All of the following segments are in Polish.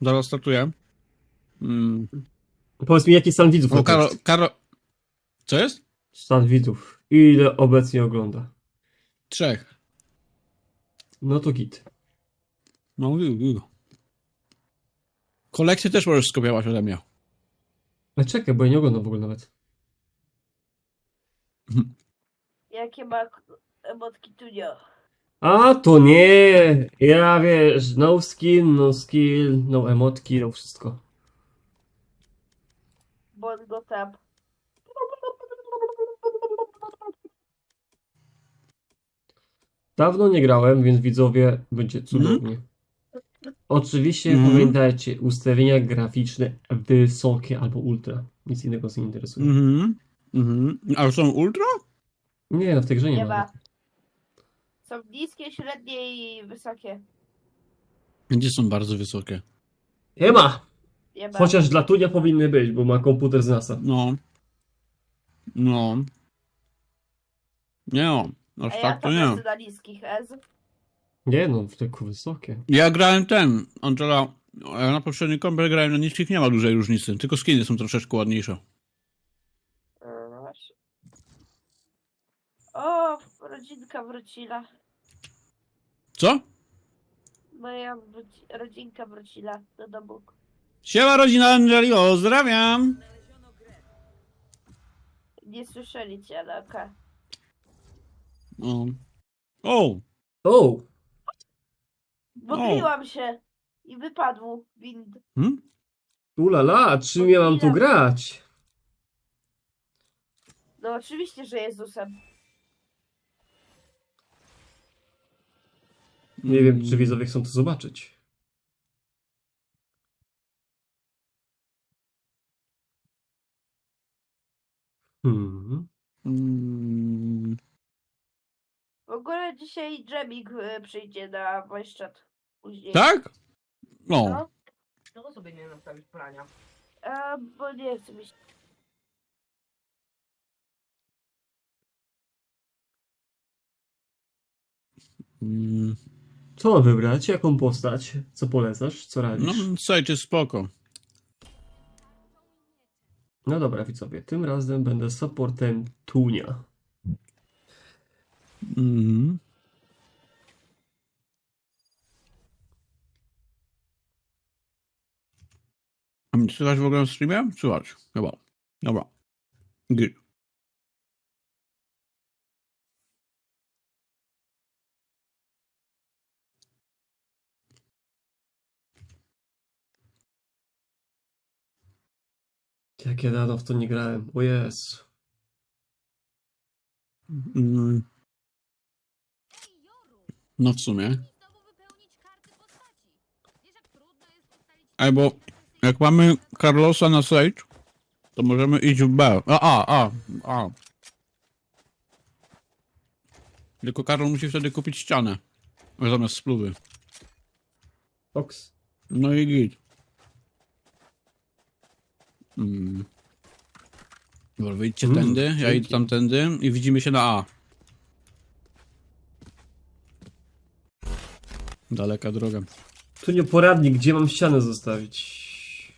Zaraz startuję. Mm. Powiedz mi, jaki stan widzów? O, na Karo, tekst? Karo... Co jest? Stan widzów. Ile obecnie ogląda? Trzech. No to git. No, mówił, mówił. Kolekcję też możesz skopiować ode mnie. Ale czekaj, bo ja nie oglądam w ogóle nawet. Jakie ma emotki Tunio? A to nie! Ja wiesz, no skin, no skill, no emotki, no wszystko. Bongo tap. Dawno nie grałem, więc widzowie, będzie cudownie. Oczywiście Mhm. pamiętajcie, ustawienia graficzne wysokie albo ultra. Nic innego nas nie interesuje. Mhm. Mhm. A są ultra? Nie, no w tej grze nie, Nie ma. ma. Są niskie, średnie i wysokie. Gdzie są bardzo wysokie? Nie ma! Nie ma. Chociaż dla Tunia powinny być, bo ma komputer z NASA. No. No. Nie no. A Aż ja tak to tam nie. na niskich Ez. Nie no, tylko wysokie. Ja grałem ten, Angela. Ja na poprzednim kompie grałem na niskich, nie ma dużej różnicy. Tylko skiny są troszeczkę ładniejsze. E, No właśnie. O, rodzinka wróciła. Co? Moja wróci- rodzinka wróciła do domu. Siema rodzina Angeli, pozdrawiam! Nie słyszeli cię, ale okej. O. O! O! Modliłam się i wypadł wind. Hmm? Ulala, czym ja mam tu grać? No oczywiście, że Jezusem. Nie wiem, czy widzowie chcą to zobaczyć. Hmm. Mm. W ogóle dzisiaj Dżemik e, przyjdzie na voice chat. Później. Tak? No. No, Czego sobie nie nastawić prania? e, bo nie chcę mi się. Mm. Co mam wybrać? Jaką postać? Co polecasz? Co No, radzisz? słuchajcie, spoko. No dobra, widzowie, tym razem będę supportem Tunia. Mhm. A mnie słychać w ogóle na streamie? Słychać, chyba. Dobra. Gry. Jak ja dawno w to nie grałem. O Jezu. Mm. No w sumie. jest. Albo jak mamy Carlosa na Sage, to możemy iść w B. A, a, a, a. Tylko Karol musi wtedy kupić ścianę. Zamiast spluwy. Oks. No i git. Mm. Dobra, wyjdźcie Mm, tędy, ja dzięki. idę tamtędy i widzimy się na A. Daleka droga. Tu nie poradnik, gdzie mam ścianę zostawić.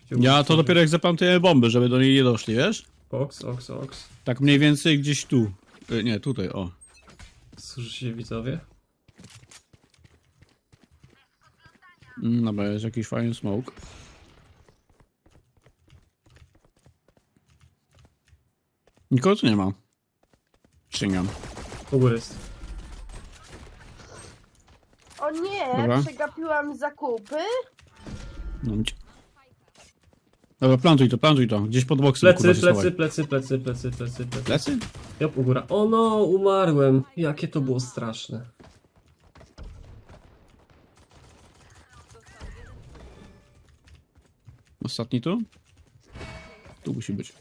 Gdzie mam Ja to zostawić? dopiero jak zaplantuję bomby, żeby do niej nie doszli, wiesz? Oks, oks, oks. Tak mniej więcej gdzieś tu. Y, Nie, tutaj, o. Słyszycie widzowie? Mm, Dobra, jest jakiś fajny smoke. Nikogo tu nie ma. Sięgam. U góry jest. O nie, Dobra. przegapiłam zakupy. No, cię. Dobra, plantuj to, plantuj to. Gdzieś pod boksem, Plecy, kurwa, się plecy, schowaj. plecy, plecy, plecy, plecy, plecy. Plecy? Jop, u góra. O no, umarłem. Jakie to było straszne. Ostatni tu? Tu musi być.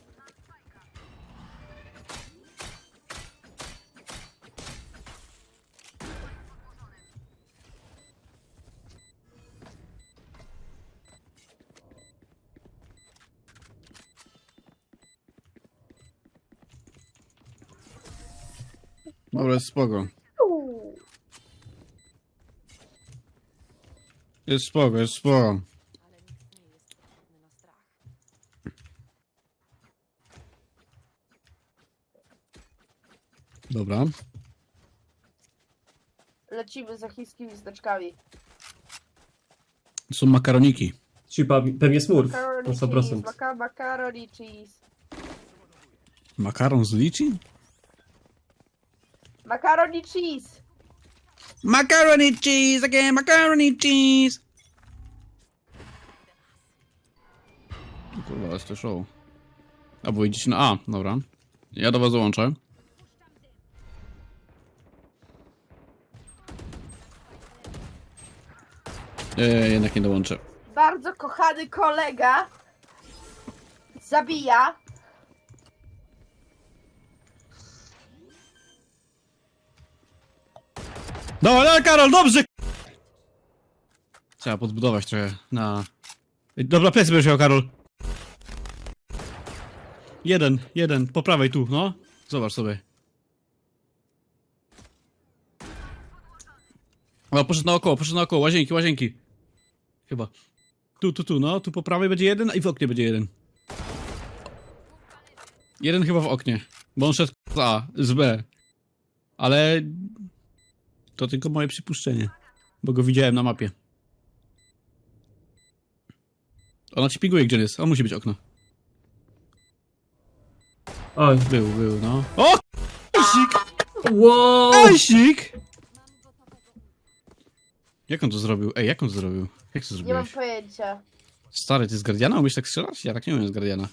jest spoko. Jest spoko, jest spoko. Dobra. Lecimy za chińskimi znaczkami. Są makaroniki. Czyli pewnie smurf. Na Macaroni cheese, maka, macaroni cheese. Makaron z liczy? Macaroni cheese! Macaroni cheese again, macaroni cheese! Kurwa, jest to show. A, bo idziecie na A, dobra. Ja do was dołączę. Eee, jednak nie dołączę. Bardzo kochany kolega zabija. Dobra, Karol, dobrze! Trzeba podbudować trochę na... Dobra, plecy będziesz miał, Karol. Jeden, jeden, po prawej tu, no. Zobacz sobie. O, poszedł naokoło, poszedł naokoło, łazienki, łazienki. Chyba. Tu, tu, tu, no, tu po prawej będzie jeden, a i w oknie będzie jeden. Jeden chyba w oknie, bo on szedł z A, z B. Ale to tylko moje przypuszczenie. Bo go widziałem na mapie. Ona ci pinguje, gdzie on jest. On musi być okno. Oj. Był, był, no. O! Asik! Wow! Asik! Jak on to zrobił? Ej, jak on to zrobił? Jak to Nie mam zrobiłeś? pojęcia. Stary, ty z Guardiana umiesz tak strzelać? Ja tak nie umiem z Guardiana.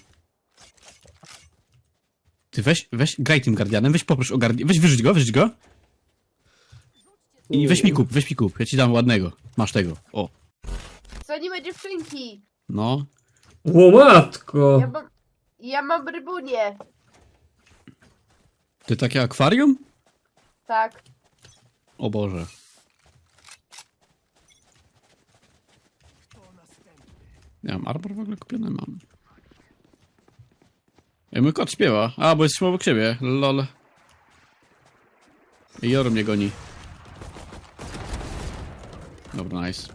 Ty weź, weź, graj tym Guardianem, weź poproś o Guardian, weź wyrzuć go, wyrzuć go. I weź mi kup, weź mi kup, ja ci dam ładnego. Masz tego, o. Dzwonimy dziewczynki. No, Ło matko! Ja mam, ja mam rybunię. ty takie akwarium? Tak. O Boże. Ja mam arbor w ogóle kupiony? Mam. Ej, mój kot śpiewa. A, bo jesteśmy obok siebie. Lol. I Jor mnie goni. Dobra, nice.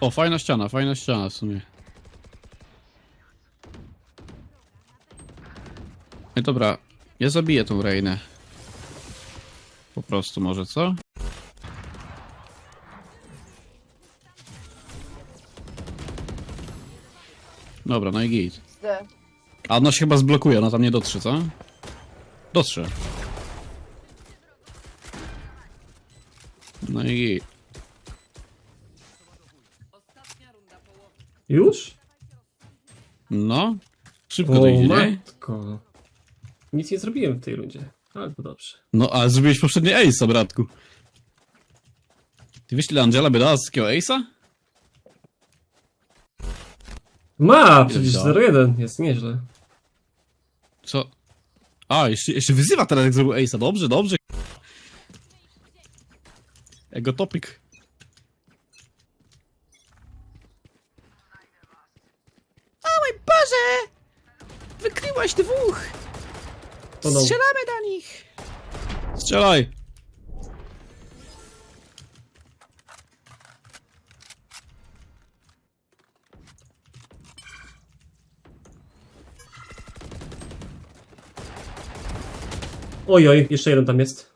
O, fajna ściana, fajna ściana w sumie. Ej, dobra, ja zabiję tą Reinę. Po prostu może, co? Dobra, no i git. A ona się chyba zblokuje, ona tam nie dotrze, co? Dotrze. No i. Już? No. Szybko to idzie, nie? matko. Nic nie zrobiłem w tej rundzie. Ale to dobrze. No, a zrobiłeś poprzednie Ace'a, bratku. Ty wiesz, ile Angela by dała z takiego Ace'a? Ma! Przecież dała? 0-1. Jest nieźle. Co? A, jeszcze, jeszcze wyzywa teraz, jak zrobił Ace'a. Dobrze, dobrze. Ego topik. O mój Boże! Wykryłaś dwóch! No. Strzelamy do nich! Strzelaj! Oj, oj, jeszcze jeden tam jest.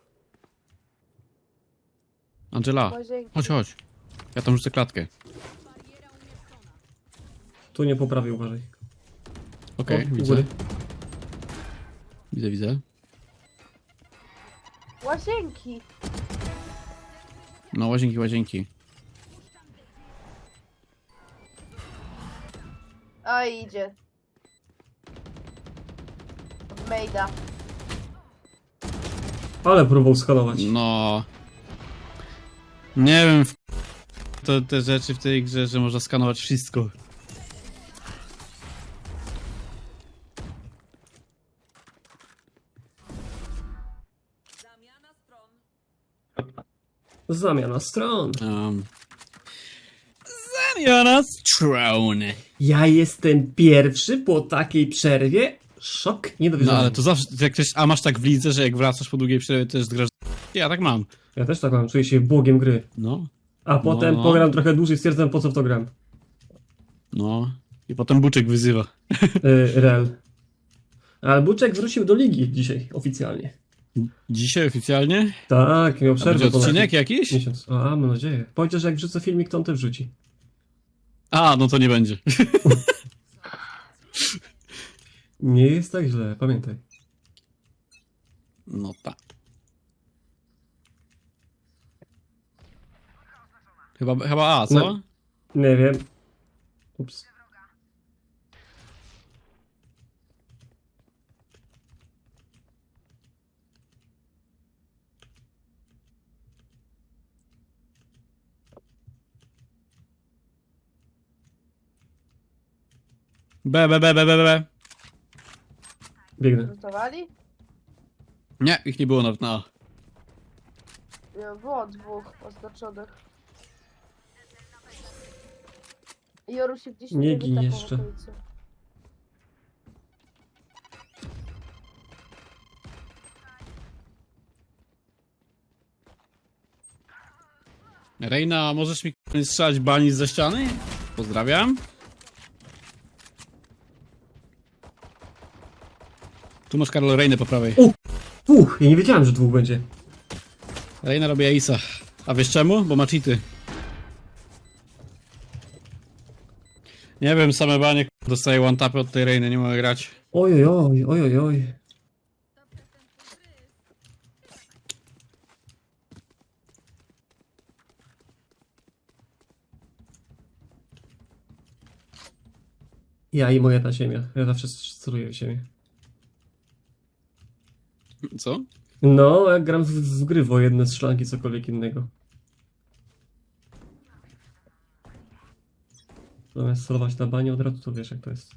Angela, chodź, chodź. Ja tam rzucę klatkę. Tu nie poprawię, uważaj. Okej, O, u widzę. góry. Widzę, widzę. Łazienki. No, łazienki, łazienki. O, idzie. Od Mejda. Ale próbował skanować. No. Nie wiem, w... to te rzeczy w tej grze, że można skanować wszystko. Zamiana stron. Um. Zamiana stron. Ja jestem pierwszy po takiej przerwie. Szok, nie No ale to zawsze, jak ktoś, a masz tak w lidze, że jak wracasz po długiej przerwie, to jest grasz... Ja tak mam. Ja też tak mam, czuję się błogiem gry. No, A potem No. pogram trochę dłużej, stwierdzam po co w to gram. no. I potem Buczek wyzywa. Yy, Real. Ale Buczek wrócił do ligi dzisiaj, oficjalnie. Dzisiaj oficjalnie? Tak, miał A przerwę. będzie ponad odcinek jakiś? Miesiąc. A, mam nadzieję. Powiedział, że jak wrzucę filmik, to on też wrzuci. A, no to nie będzie. Nie jest tak źle, pamiętaj. No tak. Chyba, chyba A, co? No. Nie wiem. Ups. B, B, B, B, B, B. Biegnę. Rzutowali? Nie, ich nie było nawet na A. Nie, było dwóch oznaczonych. Joru się gdzieś Nie gin wytapał w jeszcze. okolicy. Reina, możesz mi k***a, strzelać bani ze ściany? Pozdrawiam. Tu masz Karol Reinę po prawej. Dwóch! Ja nie wiedziałem, że dwóch będzie. Reina robi Aisa. A wiesz czemu? Bo ma cheaty. Nie wiem, same banie k***a, dostaję one tapy od tej Reiny, nie mogę grać. Oj, oj, oj, oj, oj. Ja i moja ta ziemia. Ja zawsze steruję ziemię. Co? No, jak gram w, w gry wojenne, strzelanki, cokolwiek innego. Zamiast celować na banie od razu, to wiesz jak to jest.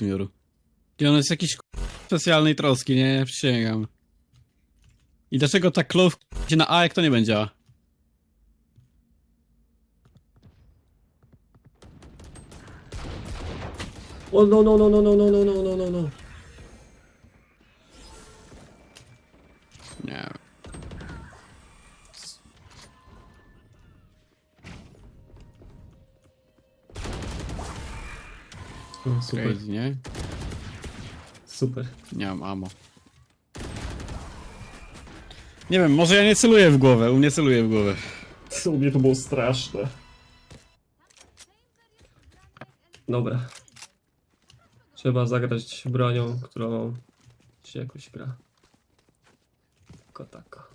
Joru. I on jest jakiś k***a, specjalnej troski, nie? Przysięgam. I dlaczego ta clove idzie na A, jak to nie będzie A? O no no no no no no no no no no no. Nie no super, Crazy, nie? super. Nie mam ammo. Nie wiem, może ja nie celuję w głowę, u mnie celuje w głowę. U mnie to było straszne. Dobra. Trzeba zagrać bronią, którą się jakoś gra. Tylko tak.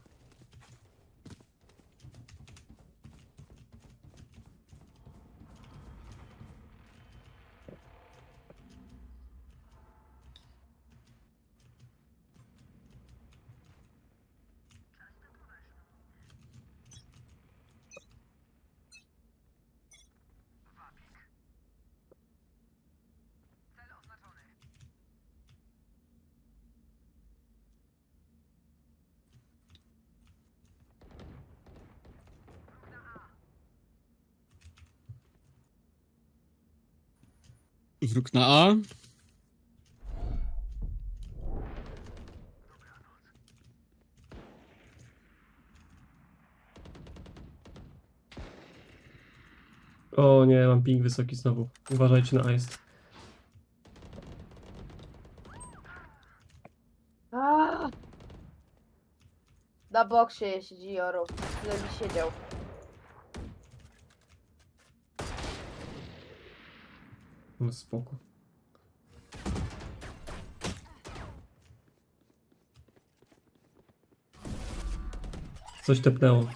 Wróg na A. O nie, mam ping wysoki znowu. Uważajcie na A jest. Aaa! Na boksie siedzi Joru. Tyle mi siedział. No spoko. Coś tepnęło.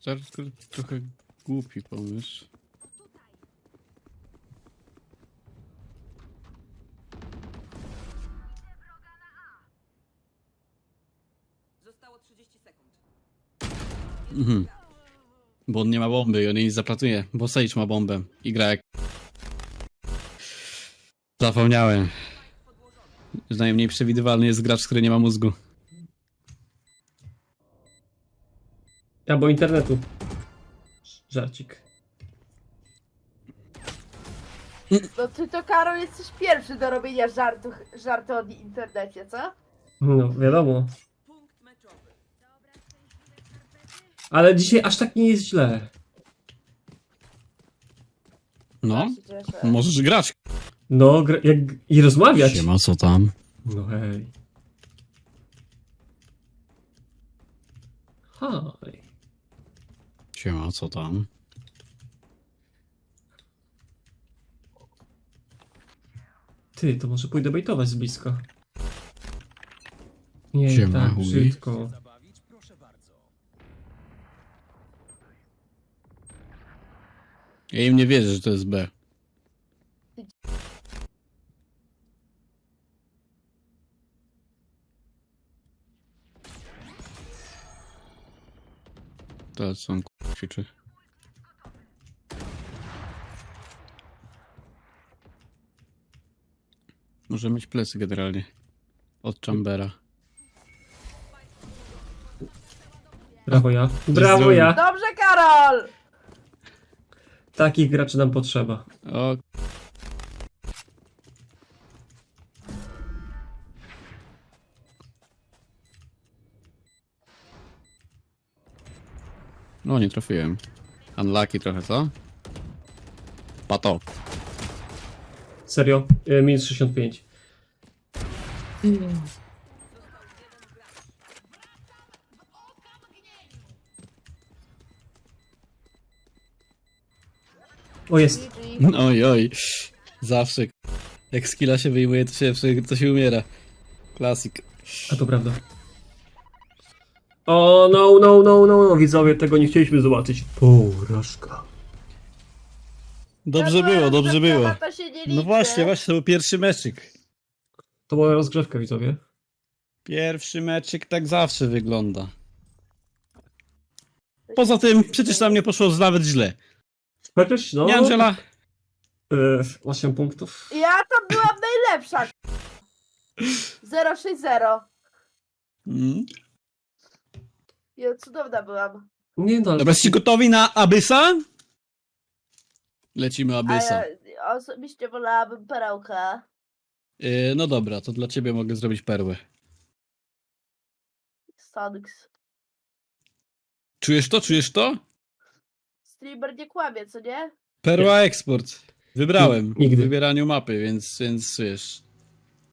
Zaraz trochę głupi pomysł. Zostało 30 sekund. Mhm. Bo on nie ma bomby i on jej nie zaplatuje, bo Sage ma bombę i gra jak... Zapomniałem. Że najmniej przewidywalny jest gracz, który nie ma mózgu. Albo internetu. Żarcik. No ty to Karol jesteś pierwszy do robienia żartu, żartu o internecie, co? No, wiadomo. Ale dzisiaj aż tak nie jest źle. No, Ja się cieszę. możesz grać. No, gra- jak, i rozmawiać. Siema, co tam? No hej. Haj. Siema, co tam? Ty, to może pójdę bejtować z bliska. Nie, Siema, tak chuj. brzydko. Ja im nie wierzę, że to jest B. On k***a, ćwiczy. Może mieć plecy generalnie. Od Chambera. Brawo ja. Brawo ja. Dobrze, Karol! Takich graczy nam potrzeba. O. No, nie trafiłem. Unlucky trochę, co? Pato. Serio? E, Minus 65. O jest. Oj, oj. Zawsze. Jak skilla się wyjmuje, to się, to się umiera. Klasik. A to prawda. O, no, no, no, no, no, widzowie, tego nie chcieliśmy zobaczyć. Porażka. Dobrze było, dobrze było. prawa To się nie liczy. No właśnie, właśnie, to był pierwszy meczyk. To była rozgrzewka, widzowie. Pierwszy meczyk tak zawsze wygląda. Poza tym, przecież tam nie poszło nawet źle. Chociaż, no... Nie, Angela? E, 8 punktów. Ja tam byłam najlepsza. 060. Mm. Ja cudowna byłam. Nie no, ale... Dobra, jesteście gotowi na Abysa? Lecimy A Abysa. ja osobiście wolałabym perełkę. Yy, no dobra, to dla ciebie mogę zrobić perłę. Stonks. Czujesz to? Czujesz to? Streamer nie kłamie, co nie? Perła eksport. Wybrałem Nigdy. w wybieraniu mapy, więc, więc wiesz.